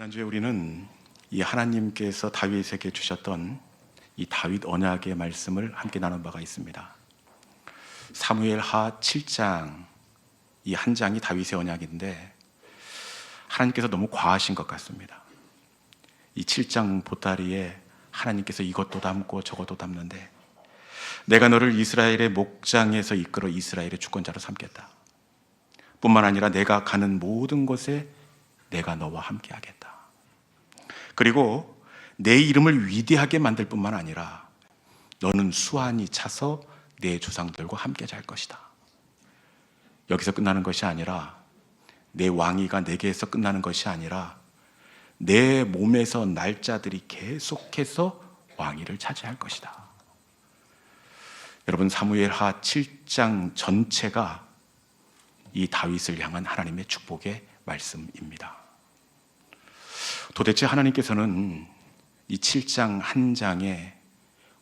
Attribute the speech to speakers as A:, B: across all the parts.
A: 지난주에 우리는 이 하나님께서 다윗에게 주셨던 이 다윗 언약의 말씀을 함께 나눈 바가 있습니다. 사무엘 하 7장 이 한 장이 다윗의 언약인데 하나님께서 너무 과하신 것 같습니다. 이 7장 보따리에 하나님께서 이것도 담고 저것도 담는데 내가 너를 이스라엘의 목장에서 이끌어 이스라엘의 주권자로 삼겠다. 뿐만 아니라 내가 가는 모든 곳에 내가 너와 함께 하겠다. 그리고 내 이름을 위대하게 만들 뿐만 아니라 너는 수완이 차서 내 조상들과 함께 잘 것이다. 여기서 끝나는 것이 아니라 내 왕위가 내게에서 끝나는 것이 아니라 내 몸에서 날짜들이 계속해서 왕위를 차지할 것이다. 여러분 사무엘 하 7장 전체가 이 다윗을 향한 하나님의 축복의 말씀입니다. 도대체 하나님께서는 이 7장 한 장에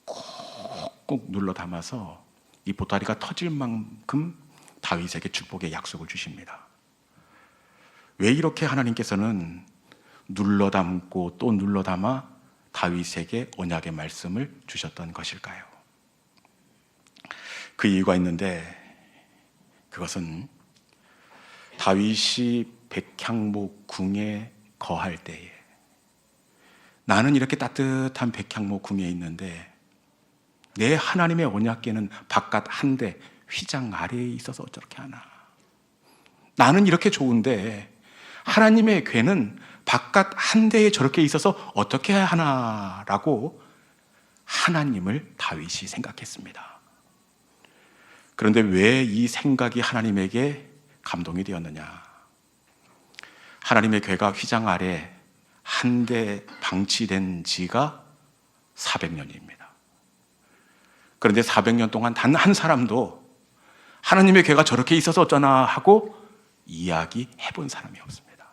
A: 꾹꾹 눌러 담아서 이 보따리가 터질 만큼 다윗에게 축복의 약속을 주십니다. 왜 이렇게 하나님께서는 눌러 담고 또 눌러 담아 다윗에게 언약의 말씀을 주셨던 것일까요? 그 이유가 있는데 그것은 다윗이 백향목 궁에 거할 때에 나는 이렇게 따뜻한 백향목 궁에 있는데 내 하나님의 언약궤는 바깥 한대 휘장 아래에 있어서 어떻게 하나 나는 이렇게 좋은데 하나님의 궤는 바깥 한 대에 저렇게 있어서 어떻게 하나라고 하나님을 다윗이 생각했습니다. 그런데 왜 이 생각이 하나님에게 감동이 되었느냐? 하나님의 궤가 휘장 아래 한대 방치된 지가 400년입니다. 그런데 400년 동안 단 한 사람도 하나님의 궤가 저렇게 있어서 어쩌나 하고 이야기 해 본 사람이 없습니다.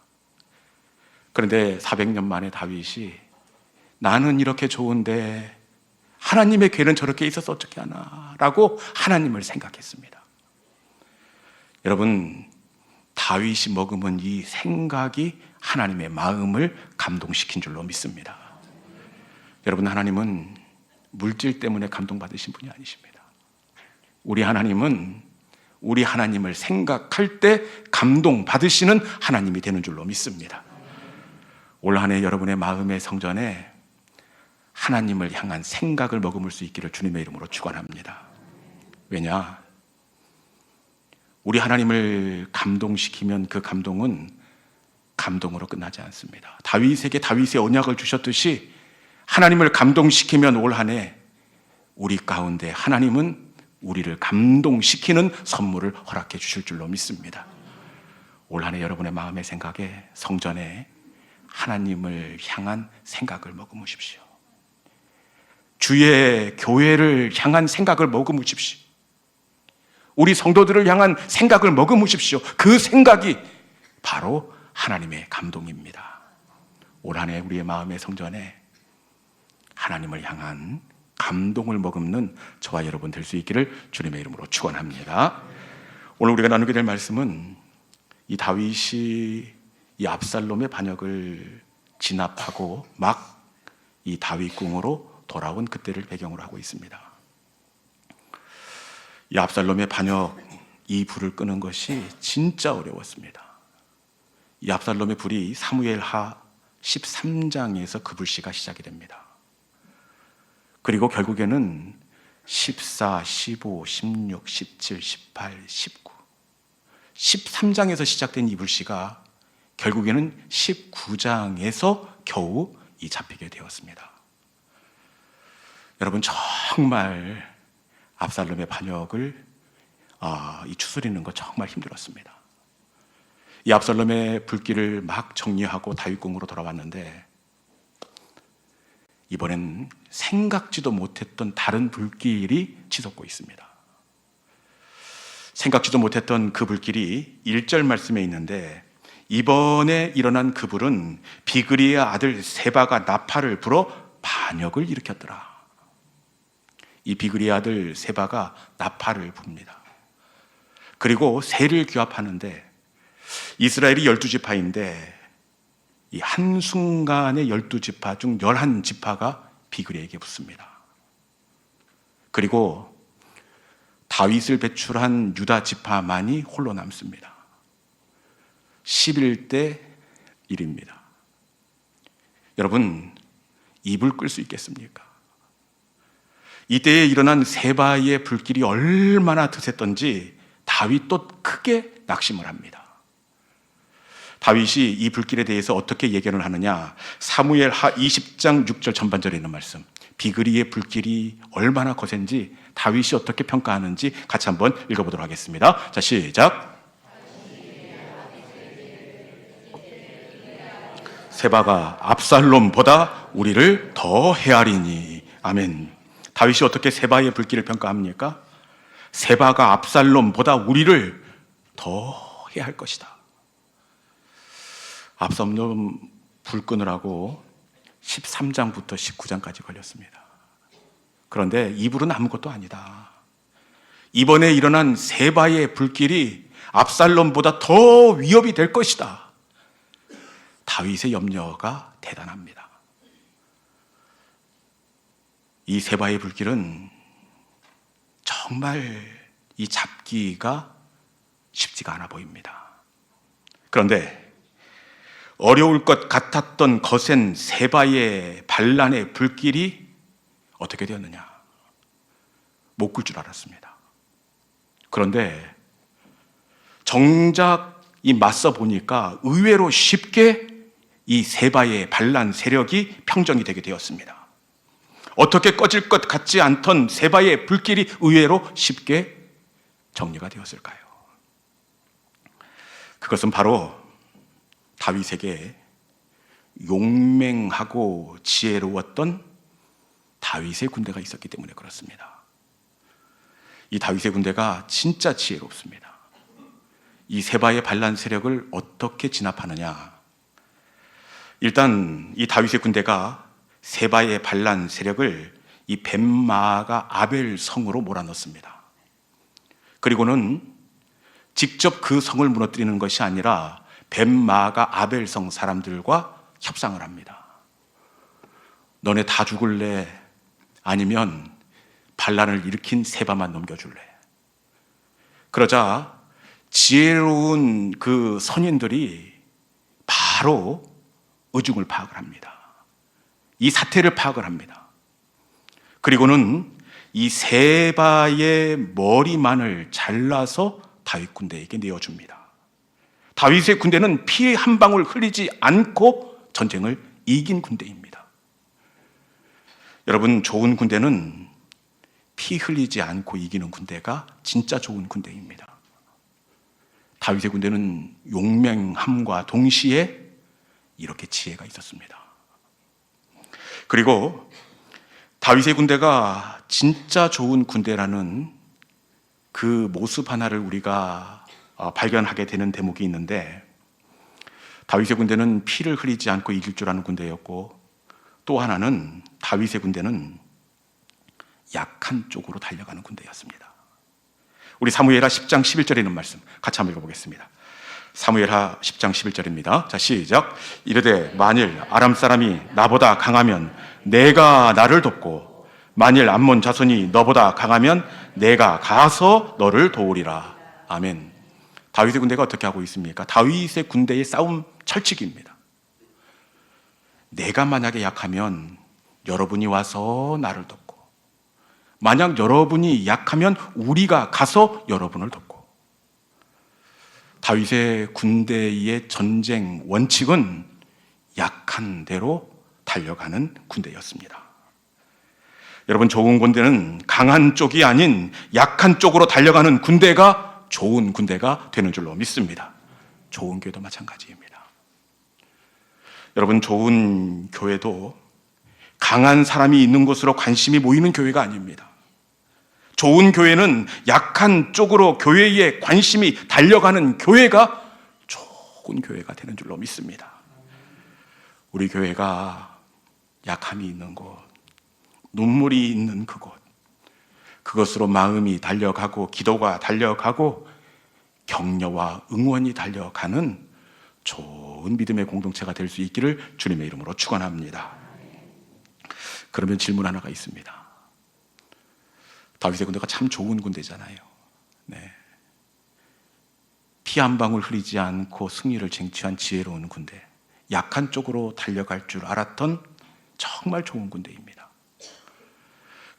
A: 그런데 400년 만에 다윗이 나는 이렇게 좋은데 하나님의 궤는 저렇게 있어서 어떻게 하나 라고 하나님을 생각했습니다. 여러분, 다윗이 머금은 이 생각이 하나님의 마음을 감동시킨 줄로 믿습니다. 여러분, 하나님은 물질 때문에 감동받으신 분이 아니십니다. 우리 하나님은 우리 하나님을 생각할 때 감동받으시는 하나님이 되는 줄로 믿습니다. 올 한 해 여러분의 마음의 성전에 하나님을 향한 생각을 머금을 수 있기를 주님의 이름으로 축원합니다. 왜냐? 우리 하나님을 감동시키면 그 감동은 감동으로 끝나지 않습니다. 다윗에게 다윗의 언약을 주셨듯이 하나님을 감동시키면 올 한 해 우리 가운데 하나님은 우리를 감동시키는 선물을 허락해 주실 줄로 믿습니다. 올 한 해 여러분의 마음의 생각에 성전에 하나님을 향한 생각을 머금으십시오. 주의 교회를 향한 생각을 머금으십시오. 우리 성도들을 향한 생각을 머금으십시오. 그 생각이 바로 하나님의 감동입니다. 올 한해 우리의 마음의 성전에 하나님을 향한 감동을 머금는 저와 여러분 될 수 있기를 주님의 이름으로 축원합니다. 오늘 우리가 나누게 될 말씀은 이 다윗이 이 압살롬의 반역을 진압하고 막 이 다윗 궁으로 돌아온 그때를 배경으로 하고 있습니다. 이 압살롬의 반역 이 불을 끄는 것이 진짜 어려웠습니다. 이 압살롬의 불이 사무엘 하 13장에서 그 불씨가 시작이 됩니다. 그리고 결국에는 14, 15, 16, 17, 18, 19, 13장에서 시작된 이 불씨가 결국에는 19장에서 겨우 이 잡히게 되었습니다. 여러분 정말 압살롬의 반역을 아, 이 추스리는 거 정말 힘들었습니다. 이 압살롬의 불길을 막 정리하고 다윗궁으로 돌아왔는데 이번엔 생각지도 못했던 다른 불길이 치솟고 있습니다. 생각지도 못했던 그 불길이 1절 말씀에 있는데 이번에 일어난 그 불은 비그리의 아들 세바가 나팔을 불어 반역을 일으켰더라. 이 비그리의 아들 세바가 나팔을 붑니다. 그리고 새를 규합하는데 이스라엘이 열두 지파인데 이 한순간에 열두 지파 중 열한 지파가 비그리에게 붙습니다. 그리고 다윗을 배출한 유다 지파만이 홀로 남습니다. 11대 1입니다. 여러분, 입을 끌 수 있겠습니까? 이때에 일어난 세바의 불길이 얼마나 드셌던지 다윗도 크게 낙심을 합니다. 다윗이 이 불길에 대해서 어떻게 예견을 하느냐? 사무엘 하 20장 6절 전반절에 있는 말씀. 비그리의 불길이 얼마나 거센지 다윗이 어떻게 평가하는지 같이 한번 읽어보도록 하겠습니다. 자, 시작. 세바가 압살롬보다 우리를 더 헤아리니 아멘. 다윗이 어떻게 세바의 불길을 평가합니까? 세바가 압살롬보다 우리를 더 해할 것이다. 압살롬 불 끄느라고 13장부터 19장까지 걸렸습니다. 그런데 이 불은 아무것도 아니다. 이번에 일어난 세바의 불길이 압살롬보다 더 위협이 될 것이다. 다윗의 염려가 대단합니다. 이 세바의 불길은 정말 이 잡기가 쉽지가 않아 보입니다. 그런데 어려울 것 같았던 거센 세바의 반란의 불길이 어떻게 되었느냐? 못끌줄 알았습니다. 그런데 정작 이 맞서 보니까 의외로 쉽게 이 세바의 반란 세력이 평정이 되게 되었습니다. 어떻게 꺼질 것 같지 않던 세바의 불길이 의외로 쉽게 정리가 되었을까요? 그것은 바로 다윗에게 용맹하고 지혜로웠던 다윗의 군대가 있었기 때문에 그렇습니다. 이 다윗의 군대가 진짜 지혜롭습니다. 이 세바의 반란 세력을 어떻게 진압하느냐? 일단 이 다윗의 군대가 세바의 반란 세력을 이 벤마가 아벨 성으로 몰아넣습니다. 그리고는 직접 그 성을 무너뜨리는 것이 아니라 벤마가 아벨 성 사람들과 협상을 합니다. 너네 다 죽을래? 아니면 반란을 일으킨 세바만 넘겨줄래? 그러자 지혜로운 그 선인들이 바로 의중을 파악을 합니다. 이 사태를 파악을 합니다. 그리고는 이 세바의 머리만을 잘라서 다윗 군대에게 내어줍니다. 다윗의 군대는 피 한 방울 흘리지 않고 전쟁을 이긴 군대입니다. 여러분, 좋은 군대는 피 흘리지 않고 이기는 군대가 진짜 좋은 군대입니다. 다윗의 군대는 용맹함과 동시에 이렇게 지혜가 있었습니다. 그리고 다윗의 군대가 진짜 좋은 군대라는 그 모습 하나를 우리가 어, 발견하게 되는 대목이 있는데 다윗의 군대는 피를 흘리지 않고 이길 줄 아는 군대였고 또 하나는 다윗의 군대는 약한 쪽으로 달려가는 군대였습니다. 우리 사무엘하 10장 11절에 있는 말씀 같이 한번 읽어보겠습니다. 사무엘하 10장 11절입니다. 자, 시작. 이르되 만일 아람 사람이 나보다 강하면 내가 나를 돕고 만일 암몬 자손이 너보다 강하면 내가 가서 너를 도우리라. 아멘. 다윗의 군대가 어떻게 하고 있습니까? 다윗의 군대의 싸움 철칙입니다. 내가 만약에 약하면 여러분이 와서 나를 돕고 만약 여러분이 약하면 우리가 가서 여러분을 돕고 다윗의 군대의 전쟁 원칙은 약한 대로 달려가는 군대였습니다. 여러분 좋은 군대는 강한 쪽이 아닌 약한 쪽으로 달려가는 군대가 좋은 군대가 되는 줄로 믿습니다. 좋은 교회도 마찬가지입니다. 여러분 좋은 교회도 강한 사람이 있는 곳으로 관심이 모이는 교회가 아닙니다. 좋은 교회는 약한 쪽으로 교회에 관심이 달려가는 교회가 좋은 교회가 되는 줄로 믿습니다. 우리 교회가 약함이 있는 곳, 눈물이 있는 그곳, 그것으로 마음이 달려가고 기도가 달려가고 격려와 응원이 달려가는 좋은 믿음의 공동체가 될 수 있기를 주님의 이름으로 축원합니다. 그러면 질문 하나가 있습니다. 다윗의 군대가 참 좋은 군대잖아요. 네. 피 한 방울 흐리지 않고 승리를 쟁취한 지혜로운 군대. 약한 쪽으로 달려갈 줄 알았던 정말 좋은 군대입니다.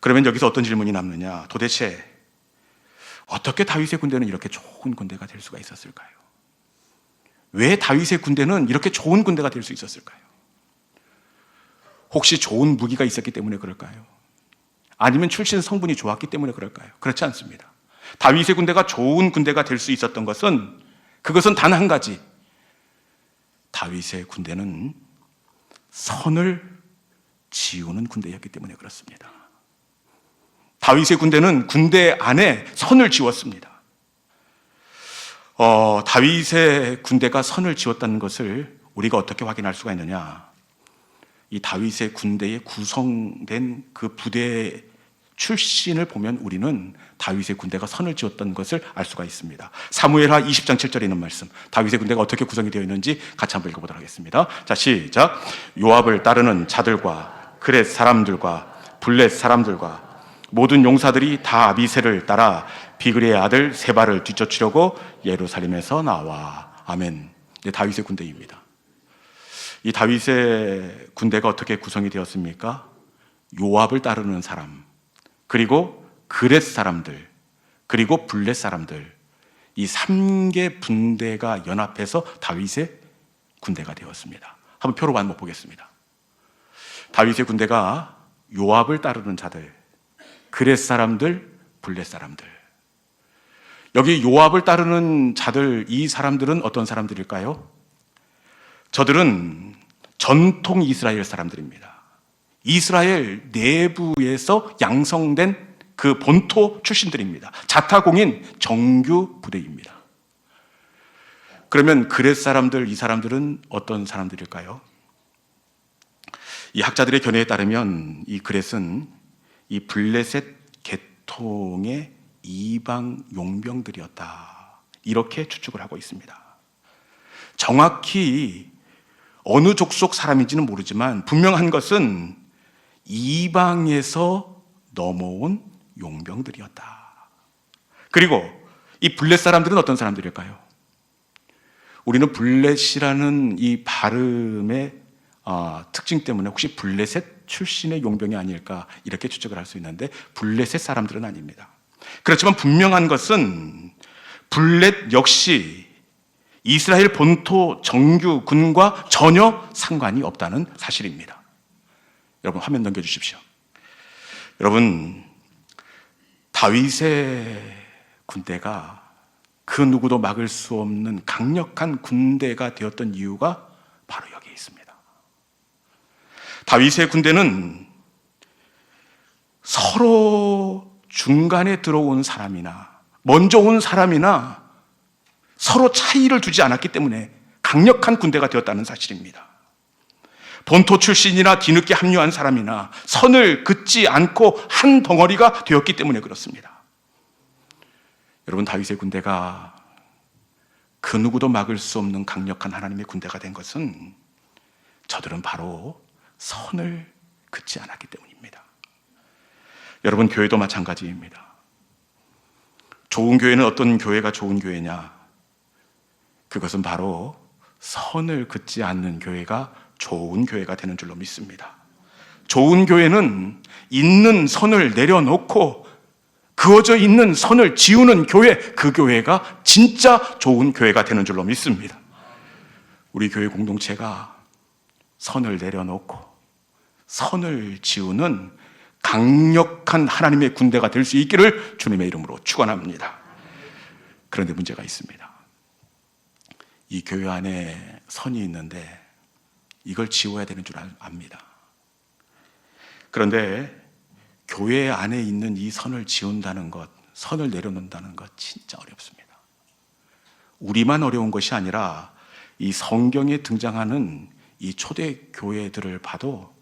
A: 그러면 여기서 어떤 질문이 남느냐? 도대체 어떻게 다윗의 군대는 이렇게 좋은 군대가 될 수가 있었을까요? 왜 다윗의 군대는 이렇게 좋은 군대가 될 수 있었을까요? 혹시 좋은 무기가 있었기 때문에 그럴까요? 아니면 출신 성분이 좋았기 때문에 그럴까요? 그렇지 않습니다. 다윗의 군대가 좋은 군대가 될 수 있었던 것은 그것은 단 한 가지. 다윗의 군대는 선을 지우는 군대였기 때문에 그렇습니다. 다윗의 군대는 군대 안에 선을 지웠습니다. 어, 다윗의 군대가 선을 지웠다는 것을 우리가 어떻게 확인할 수가 있느냐? 이 다윗의 군대에 구성된 그 부대 출신을 보면 우리는 다윗의 군대가 선을 지었던 것을 알 수가 있습니다. 사무엘하 20장 7절에 있는 말씀. 다윗의 군대가 어떻게 구성이 되어 있는지 같이 한번 읽어보도록 하겠습니다. 자, 시작. 요압을 따르는 자들과 그렛 사람들과 블렛 사람들과 모든 용사들이 다 아비세를 따라 비그리의 아들 세바를 뒤쫓으려고 예루살렘에서 나와. 아멘. 네, 다윗의 군대입니다. 이 다윗의 군대가 어떻게 구성이 되었습니까? 요압을 따르는 사람, 그리고 그렛 사람들, 그리고 블렛 사람들, 이 3개 분대가 연합해서 다윗의 군대가 되었습니다. 한번 표로 한번 보겠습니다. 다윗의 군대가 요압을 따르는 자들, 그렛 사람들, 블렛 사람들. 여기 요압을 따르는 자들, 이 사람들은 어떤 사람들일까요? 저들은 전통 이스라엘 사람들입니다. 이스라엘 내부에서 양성된 그 본토 출신들입니다. 자타공인 정규 부대입니다. 그러면 그렛 사람들, 이 사람들은 어떤 사람들일까요? 이 학자들의 견해에 따르면 이 그렛은 이 블레셋 계통의 이방 용병들이었다. 이렇게 추측을 하고 있습니다. 정확히 어느 족속 사람인지는 모르지만 분명한 것은 이방에서 넘어온 용병들이었다. 그리고 이 블렛 사람들은 어떤 사람들일까요? 우리는 블렛이라는 이 발음의 어, 특징 때문에 혹시 블레셋 출신의 용병이 아닐까 이렇게 추측을 할 수 있는데 블레셋 사람들은 아닙니다. 그렇지만 분명한 것은 블렛 역시 이스라엘 본토 정규 군과 전혀 상관이 없다는 사실입니다. 여러분 화면 넘겨 주십시오. 여러분 다윗의 군대가 그 누구도 막을 수 없는 강력한 군대가 되었던 이유가 바로 여기에 있습니다. 다윗의 군대는 서로 중간에 들어온 사람이나 먼저 온 사람이나 서로 차이를 두지 않았기 때문에 강력한 군대가 되었다는 사실입니다. 본토 출신이나 뒤늦게 합류한 사람이나 선을 긋지 않고 한 덩어리가 되었기 때문에 그렇습니다. 여러분 다윗의 군대가 그 누구도 막을 수 없는 강력한 하나님의 군대가 된 것은 저들은 바로 선을 긋지 않았기 때문입니다. 여러분 교회도 마찬가지입니다. 좋은 교회는 어떤 교회가 좋은 교회냐? 그것은 바로 선을 긋지 않는 교회가 좋은 교회가 되는 줄로 믿습니다. 좋은 교회는 있는 선을 내려놓고 그어져 있는 선을 지우는 교회, 그 교회가 진짜 좋은 교회가 되는 줄로 믿습니다. 우리 교회 공동체가 선을 내려놓고 선을 지우는 강력한 하나님의 군대가 될 수 있기를 주님의 이름으로 축원합니다. 그런데 문제가 있습니다. 이 교회 안에 선이 있는데 이걸 지워야 되는 줄 압니다. 그런데 교회 안에 있는 이 선을 지운다는 것, 선을 내려놓는다는 것 진짜 어렵습니다. 우리만 어려운 것이 아니라 이 성경에 등장하는 이 초대 교회들을 봐도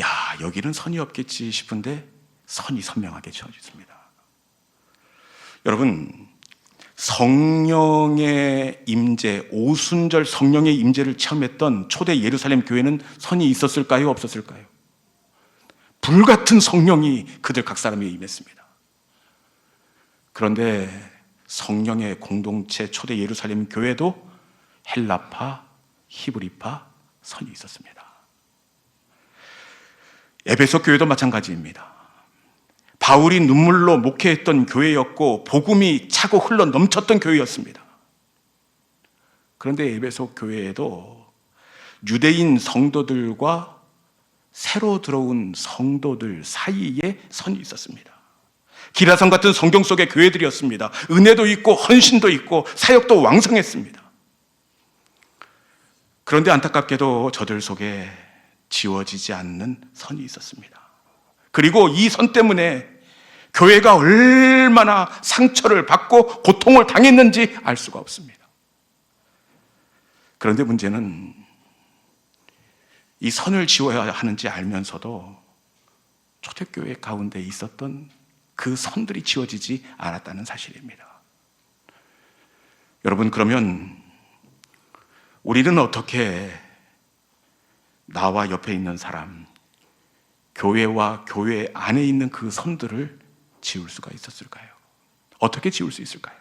A: 야, 여기는 선이 없겠지 싶은데 선이 선명하게 지어졌습니다. 여러분, 성령의 임재, 오순절 성령의 임재를 체험했던 초대 예루살렘 교회는 선이 있었을까요? 없었을까요? 불같은 성령이 그들 각 사람에게 임했습니다. 그런데 성령의 공동체 초대 예루살렘 교회도 헬라파, 히브리파 선이 있었습니다. 에베소 교회도 마찬가지입니다. 바울이 눈물로 목회했던 교회였고 복음이 차고 흘러 넘쳤던 교회였습니다. 그런데 에베소 교회에도 유대인 성도들과 새로 들어온 성도들 사이에 선이 있었습니다. 기라성 같은 성경 속의 교회들이었습니다. 은혜도 있고 헌신도 있고 사역도 왕성했습니다. 그런데 안타깝게도 저들 속에 지워지지 않는 선이 있었습니다. 그리고 이 선 때문에 교회가 얼마나 상처를 받고 고통을 당했는지 알 수가 없습니다. 그런데 문제는 이 선을 지워야 하는지 알면서도 초대교회 가운데 있었던 그 선들이 지워지지 않았다는 사실입니다. 여러분, 그러면 우리는 어떻게 나와 옆에 있는 사람, 교회와 교회 안에 있는 그 선들을 지울 수가 있었을까요? 어떻게 지울 수 있을까요?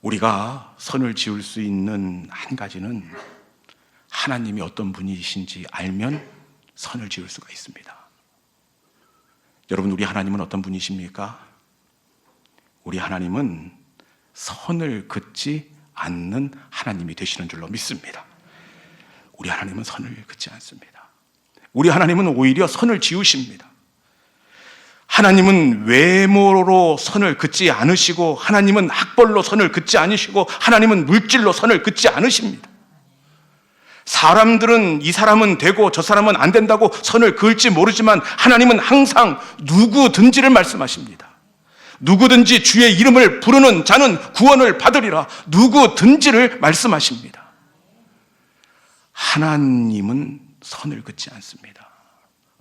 A: 우리가 선을 지울 수 있는 한 가지는 하나님이 어떤 분이신지 알면 선을 지을 수가 있습니다. 여러분, 우리 하나님은 어떤 분이십니까? 우리 하나님은 선을 긋지 않는 하나님이 되시는 줄로 믿습니다. 우리 하나님은 선을 긋지 않습니다. 우리 하나님은 오히려 선을 지우십니다. 하나님은 외모로 선을 긋지 않으시고, 하나님은 학벌로 선을 긋지 않으시고, 하나님은 물질로 선을 긋지 않으십니다. 사람들은 이 사람은 되고 저 사람은 안 된다고 선을 그을지 모르지만 하나님은 항상 누구든지를 말씀하십니다. 누구든지 주의 이름을 부르는 자는 구원을 받으리라. 누구든지를 말씀하십니다. 하나님은 선을 긋지 않습니다.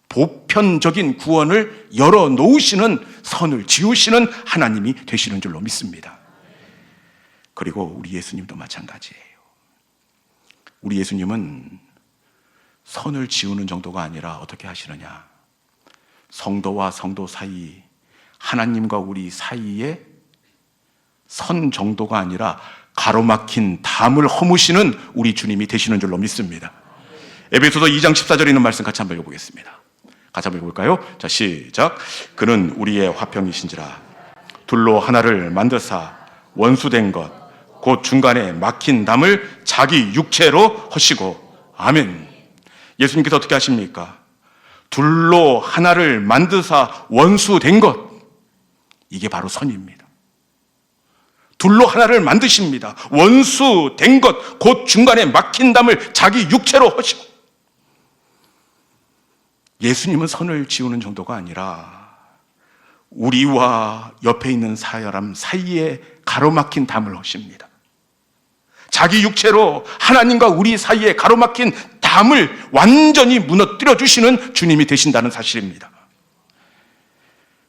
A: 보편적인 구원을 열어 놓으시는 선을 지우시는 하나님이 되시는 줄로 믿습니다. 그리고 우리 예수님도 마찬가지예요. 우리 예수님은 선을 지우는 정도가 아니라 어떻게 하시느냐? 성도와 성도 사이, 하나님과 우리 사이에 선 정도가 아니라 가로막힌 담을 허무시는 우리 주님이 되시는 줄로 믿습니다. 에베소서 2장 14절에 있는 말씀 같이 한번 읽어보겠습니다. 같이 한번 읽어볼까요? 자, 시작. 그는 우리의 화평이신지라 둘로 하나를 만드사 원수된 것, 곧 중간에 막힌 담을 자기 육체로 허시고, 아멘. 예수님께서 어떻게 하십니까? 둘로 하나를 만드사 원수된 것, 이게 바로 선입니다. 둘로 하나를 만드십니다. 원수 된 것, 곧 중간에 막힌 담을 자기 육체로 허시고, 예수님은 선을 지우는 정도가 아니라 우리와 옆에 있는 사람 사이에 가로막힌 담을 허십니다. 자기 육체로 하나님과 우리 사이에 가로막힌 담을 완전히 무너뜨려 주시는 주님이 되신다는 사실입니다.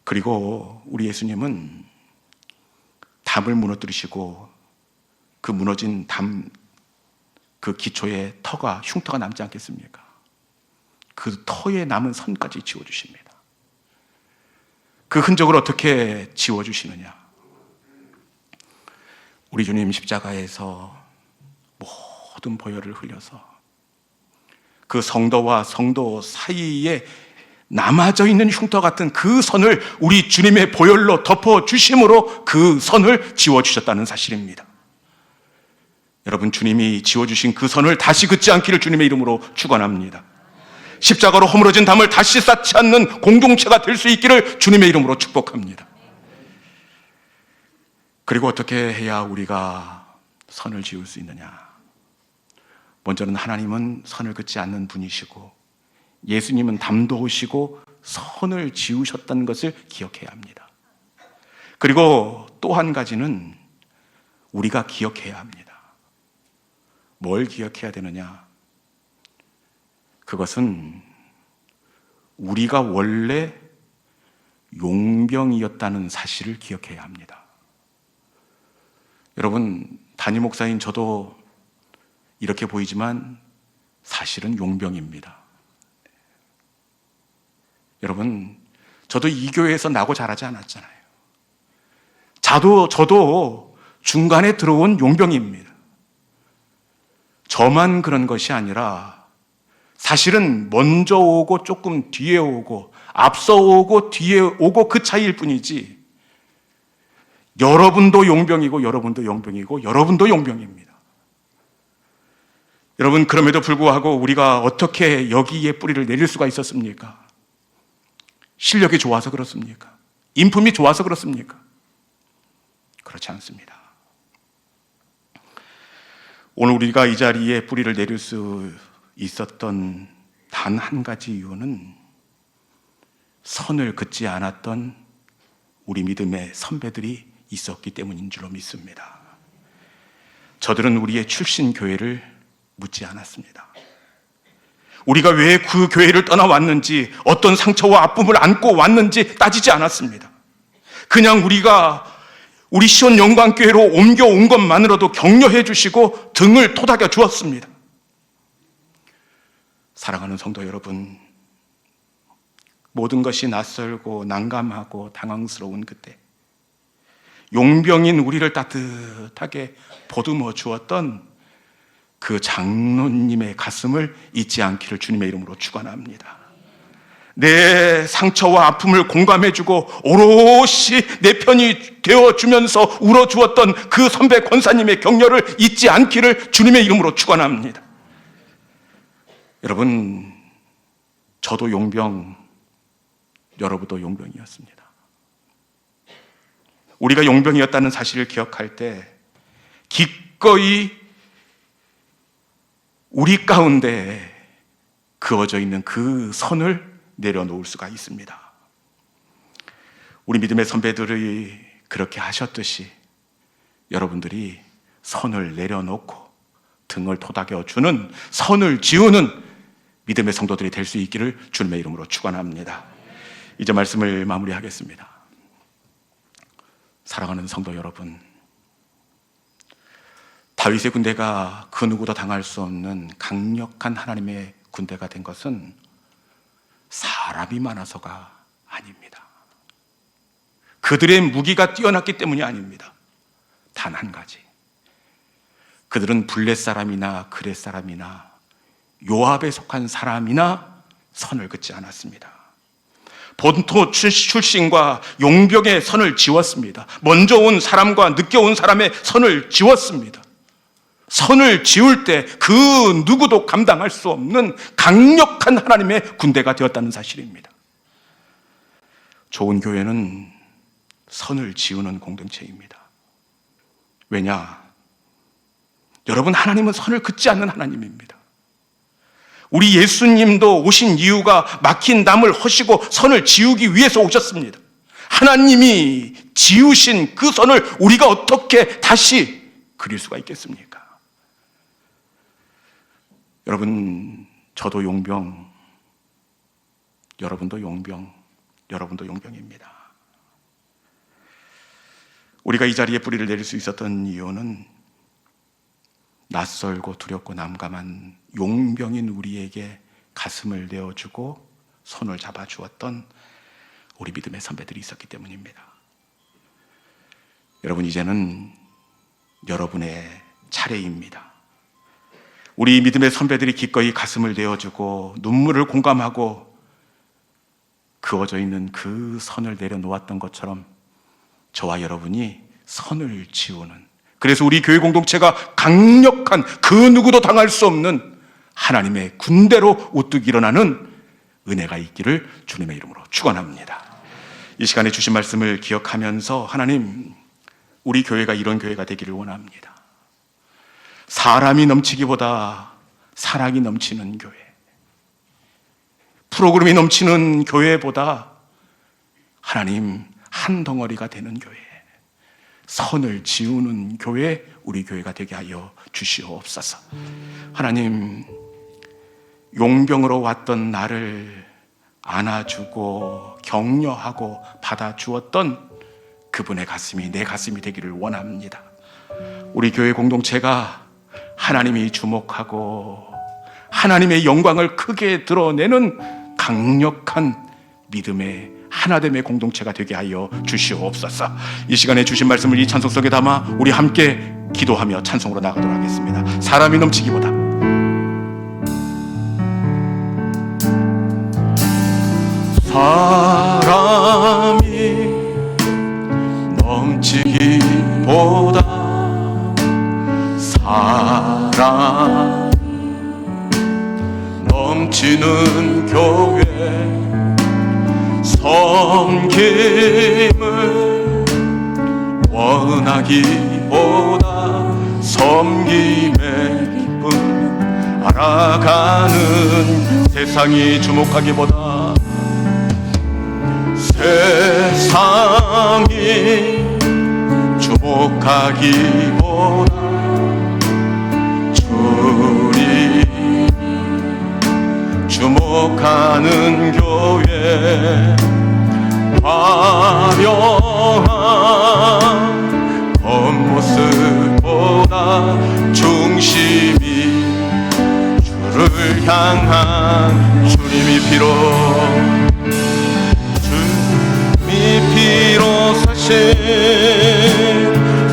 A: 그리고 우리 예수님은 담을 무너뜨리시고 그 무너진 담, 그 기초에 터가, 흉터가 남지 않겠습니까? 그 터에 남은 선까지 지워주십니다. 그 흔적을 어떻게 지워주시느냐? 우리 주님 십자가에서 모든 보혈을 흘려서 그 성도와 성도 사이에 남아져 있는 흉터 같은 그 선을 우리 주님의 보혈로 덮어 주심으로 그 선을 지워 주셨다는 사실입니다. 여러분 주님이 지워 주신 그 선을 다시 긋지 않기를 주님의 이름으로 축원합니다. 십자가로 허물어진 담을 다시 쌓지 않는 공동체가 될 수 있기를 주님의 이름으로 축복합니다. 그리고 어떻게 해야 우리가 선을 지을 수 있느냐? 먼저는 하나님은 선을 긋지 않는 분이시고 예수님은 담도우시고 선을 지우셨다는 것을 기억해야 합니다. 그리고 또 한 가지는 우리가 기억해야 합니다. 뭘 기억해야 되느냐? 그것은 우리가 원래 용병이었다는 사실을 기억해야 합니다. 여러분, 담임 목사인 저도 이렇게 보이지만 사실은 용병입니다. 여러분, 저도 이 교회에서 나고 자라지 않았잖아요. 자도, 저도 중간에 들어온 용병입니다. 저만 그런 것이 아니라 사실은 먼저 오고 조금 뒤에 오고 앞서 오고 뒤에 오고 그 차이일 뿐이지 여러분도 용병이고 여러분도 용병이고 여러분도 용병입니다. 여러분 그럼에도 불구하고 우리가 어떻게 여기에 뿌리를 내릴 수가 있었습니까? 실력이 좋아서 그렇습니까? 인품이 좋아서 그렇습니까? 그렇지 않습니다. 오늘 우리가 이 자리에 뿌리를 내릴 수 있었던 단 한 가지 이유는 선을 긋지 않았던 우리 믿음의 선배들이 있었기 때문인 줄로 믿습니다. 저들은 우리의 출신 교회를 묻지 않았습니다. 우리가 왜 그 교회를 떠나왔는지, 어떤 상처와 아픔을 안고 왔는지 따지지 않았습니다. 그냥 우리가 우리 시온 영광교회로 옮겨온 것만으로도 격려해 주시고 등을 토닥여 주었습니다. 사랑하는 성도 여러분, 모든 것이 낯설고 난감하고 당황스러운 그때, 용병인 우리를 따뜻하게 보듬어 주었던 그 장로님의 가슴을 잊지 않기를 주님의 이름으로 축원합니다. 내 상처와 아픔을 공감해주고 오롯이 내 편이 되어주면서 울어주었던 그 선배 권사님의 격려를 잊지 않기를 주님의 이름으로 축원합니다. 여러분, 저도 용병, 여러분도 용병이었습니다. 우리가 용병이었다는 사실을 기억할 때 기꺼이 우리 가운데 그어져 있는 그 선을 내려놓을 수가 있습니다. 우리 믿음의 선배들이 그렇게 하셨듯이 여러분들이 선을 내려놓고 등을 토닥여 주는 선을 지우는 믿음의 성도들이 될 수 있기를 주님의 이름으로 축원합니다. 이제 말씀을 마무리하겠습니다. 사랑하는 성도 여러분, 다윗의 군대가 그 누구도 당할 수 없는 강력한 하나님의 군대가 된 것은 사람이 많아서가 아닙니다. 그들의 무기가 뛰어났기 때문이 아닙니다. 단 한 가지. 그들은 블렛 사람이나 그렛 사람이나 요압에 속한 사람이나 선을 긋지 않았습니다. 본토 출신과 용병의 선을 지웠습니다. 먼저 온 사람과 늦게 온 사람의 선을 지웠습니다. 선을 지울 때 그 누구도 감당할 수 없는 강력한 하나님의 군대가 되었다는 사실입니다. 좋은 교회는 선을 지우는 공동체입니다. 왜냐? 여러분, 하나님은 선을 긋지 않는 하나님입니다. 우리 예수님도 오신 이유가 막힌 담을 허시고 선을 지우기 위해서 오셨습니다. 하나님이 지우신 그 선을 우리가 어떻게 다시 그릴 수가 있겠습니까? 여러분, 저도 용병, 여러분도 용병, 여러분도 용병입니다. 우리가 이 자리에 뿌리를 내릴 수 있었던 이유는 낯설고 두렵고 남감한 용병인 우리에게 가슴을 내어주고 손을 잡아주었던 우리 믿음의 선배들이 있었기 때문입니다. 여러분, 이제는 여러분의 차례입니다. 우리 믿음의 선배들이 기꺼이 가슴을 내어주고 눈물을 공감하고 그어져 있는 그 선을 내려놓았던 것처럼 저와 여러분이 선을 지우는 그래서 우리 교회 공동체가 강력한 그 누구도 당할 수 없는 하나님의 군대로 우뚝 일어나는 은혜가 있기를 주님의 이름으로 축원합니다. 이 시간에 주신 말씀을 기억하면서 하나님 우리 교회가 이런 교회가 되기를 원합니다. 사람이 넘치기보다 사랑이 넘치는 교회. 프로그램이 넘치는 교회보다 하나님 한 덩어리가 되는 교회. 선을 지우는 교회, 우리 교회가 되게 하여 주시옵소서. 하나님, 용병으로 왔던 나를 안아주고 격려하고 받아주었던 그분의 가슴이 내 가슴이 되기를 원합니다. 우리 교회 공동체가 하나님이 주목하고 하나님의 영광을 크게 드러내는 강력한 믿음의 하나됨의 공동체가 되게 하여 주시옵소서. 이 시간에 주신 말씀을 이 찬송 속에 담아 우리 함께 기도하며 찬송으로 나가도록 하겠습니다. 사람이 넘치기보다 사람이 넘치기보다 사랑 넘치는 교회 섬김을 원하기보다 섬김의 기쁨 알아가는 세상이 주목하기보다 세상이 주목하기보다 주님 주목하는 교회 화려한 겉모습보다 중심이 주를 향한 주님이 피로 주님이 피로 사신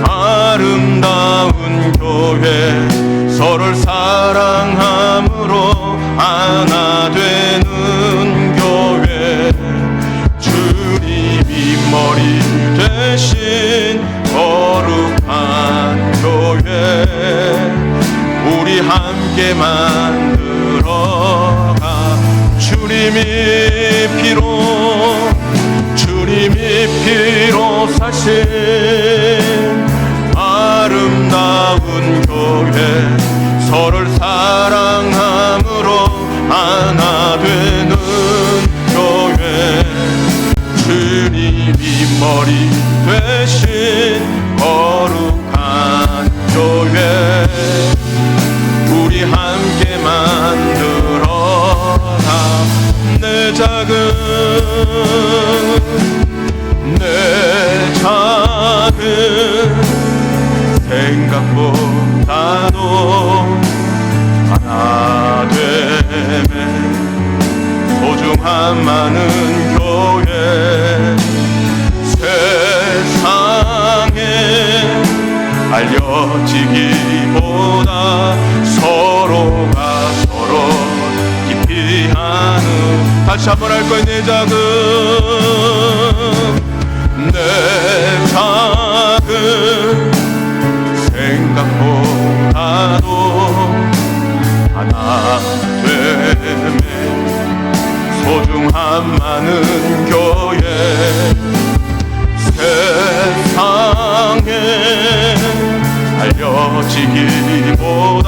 A: 아름다운 교회 서로를 사랑함으로 많은 교회 세상에 알려지기보다 서로가 서로 깊이 하는 다시 한번 할 거야 내 작은 많은 교회. 세상에 알려지기보다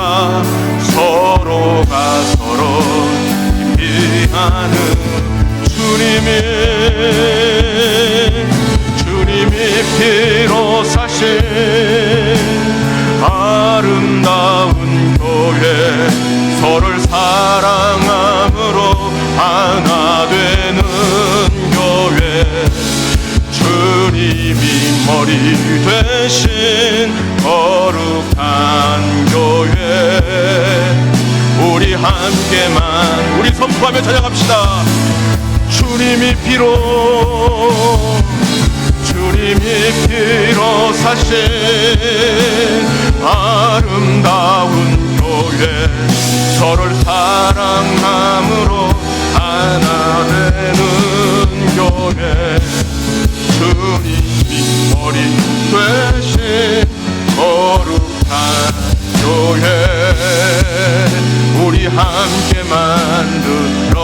A: 서로가 서로 깊이 하는 주님이 주님이 피로 사신 머리 대신 거룩한 교회. 우리 함께만 우리 선포하며 찬양합시다. 주님이 피로 주님이 피로 사신 아름다운 교회. 서로를 사랑함으로 하나 되는 교회 주님이 머리 되신 거룩한 교회 우리 함께 만들어.